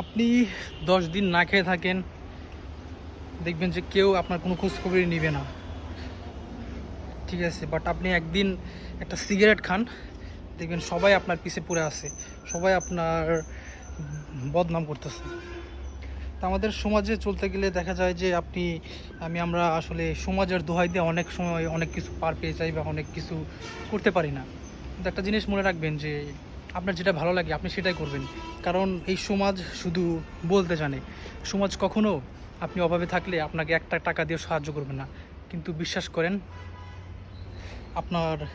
আপনি দশ দিন না খেয়ে থাকেন, দেখবেন যে কেউ আপনার কোনো খোঁজখবরই নেবে না। ঠিক আছে বাট আপনি একদিন একটা সিগারেট খান, দেখবেন সবাই আপনার পিছে পড়ে আছে, সবাই আপনার বদনাম করতেছে। তা আমাদের সমাজে চলতে গেলে দেখা যায় যে আপনি, আমি আমরা আসলে সমাজের দোহাই দিয়ে অনেক সময় অনেক কিছু পার পেয়ে যাই বা অনেক কিছু করতে পারি না। কিন্তু একটা জিনিস মনে রাখবেন যে আপনার যেটা ভালো লাগে, আপনি সেটাই করবেন। কারণ এই সমাজ শুধু বলতে জানে। সমাজ কখনো আপনি অভাবে থাকলে আপনাকে একটা টাকা দিয়ে সাহায্য করবে না। কিন্তু বিশ্বাস করেন, আপনার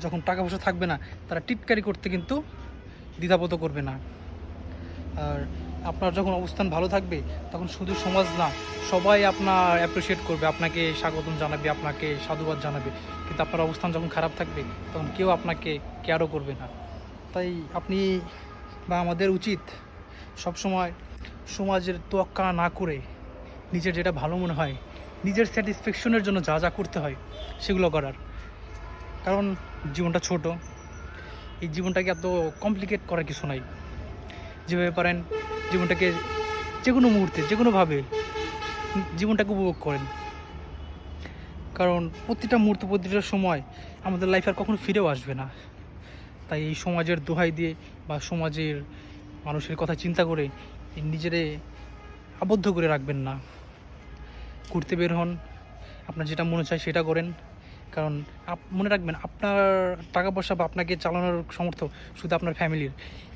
যখন টাকা পয়সা থাকবে না, তারা টিটকারি করতে কিন্তু দ্বিধাবোধ করবে না। আর আপনার যখন অবস্থান ভালো থাকবে, তখন শুধু সমাজ না, সবাই আপনার অ্যাপ্রিসিয়েট করবে, আপনাকে স্বাগতম জানাবে, আপনাকে সাধুবাদ জানাবে। কিন্তু আপনার অবস্থান যখন খারাপ থাকবে, তখন কেউ আপনাকে কেয়ারও করবে না। তাই আপনি বা আমাদের উচিত সবসময় সমাজের তোয়াক্কা না করে নিজের যেটা ভালো মনে হয়, নিজের স্যাটিসফ্যাকশনের জন্য যা যা করতে হয় সেগুলো করার। কারণ জীবনটা ছোট, এই জীবনটাকে এত কমপ্লিকেট করার কিছু নাই। যেভাবে পারেন জীবনটাকে যে কোনো মুহূর্তে যে কোনোভাবে জীবনটাকে উপভোগ করেন। কারণ প্রতিটা মুহূর্ত, প্রতিটা সময় আমাদের লাইফ আর কখনো ফিরেও আসবে না। তাই এই সমাজের দোহাই দিয়ে বা সমাজের মানুষের কথা চিন্তা করে নিজেরে আবদ্ধ করে রাখবেন না। ঘুরতে বের হন। আপনার যেটা মনে চায় সেটা করেন। কারণ আপ মনে রাখবেন, আপনার টাকা পয়সা বা আপনাকে চালানোর সমর্থ শুধু আপনার ফ্যামিলির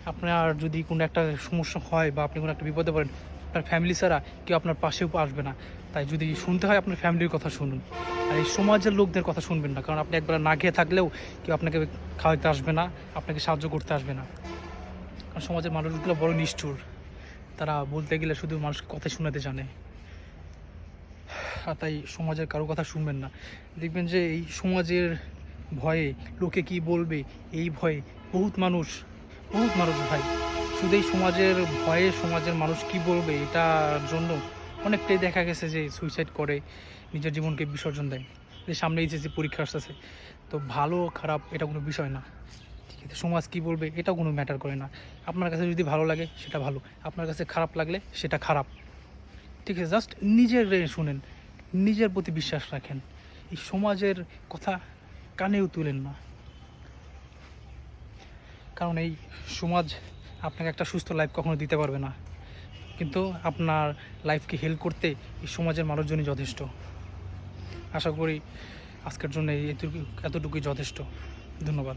আপনার যদি কোনো একটা সমস্যা হয় বা আপনি কোনো একটা বিপদে পড়েন আপনার ফ্যামিলি ছাড়া কেউ আপনার পাশেও আসবে না। তাই যদি শুনতে হয়, আপনার ফ্যামিলির কথা শুনুন। আর এই সমাজের লোকদের কথা শুনবেন না, কারণ আপনি একবার না খেয়ে থাকলেও কেউ আপনাকে খাওয়াতে আসবে না, আপনাকে সাহায্য করতে আসবে না। কারণ সমাজের মানুষগুলো বড় নিষ্ঠুর। তারা বলতে গেলে শুধু মানুষকে কথা শোনাতে জানে। আর তাই সমাজের কারও কথা শুনবেন না। দেখবেন যে এই সমাজের ভয়ে লোকে কি বলবে, এই ভয়ে বহুত মানুষ বহুত মানুষ ভাই। শুধু এই সমাজের ভয়ে সমাজের মানুষ কি বলবে এটার জন্য অনেকটাই দেখা গেছে যে সুইসাইড করে, নিজের জীবনকে বিসর্জন দেয়। যে সামনে এইচএসসি পরীক্ষা আসতেছে, তো ভালো খারাপ এটা কোনো বিষয় না। ঠিক আছে, সমাজ কি বলবে এটাও কোনো ম্যাটার করে না। আপনার কাছে যদি ভালো লাগে সেটা ভালো, আপনার কাছে খারাপ লাগলে সেটা খারাপ। ঠিক আছে জাস্ট নিজের শুনেন, নিজের প্রতি বিশ্বাস রাখেন। এই সমাজের কথা কানেও তুলেন না। কারণ এই সমাজ আপনাকে একটা সুস্থ লাইফ কখনো দিতে পারবে না। কিন্তু আপনার লাইফকে হেল্প করতে এই সমাজের মানুষজনই যথেষ্ট। আশা করি আজকের জন্য এতটুকু এতটুকুই যথেষ্ট। ধন্যবাদ।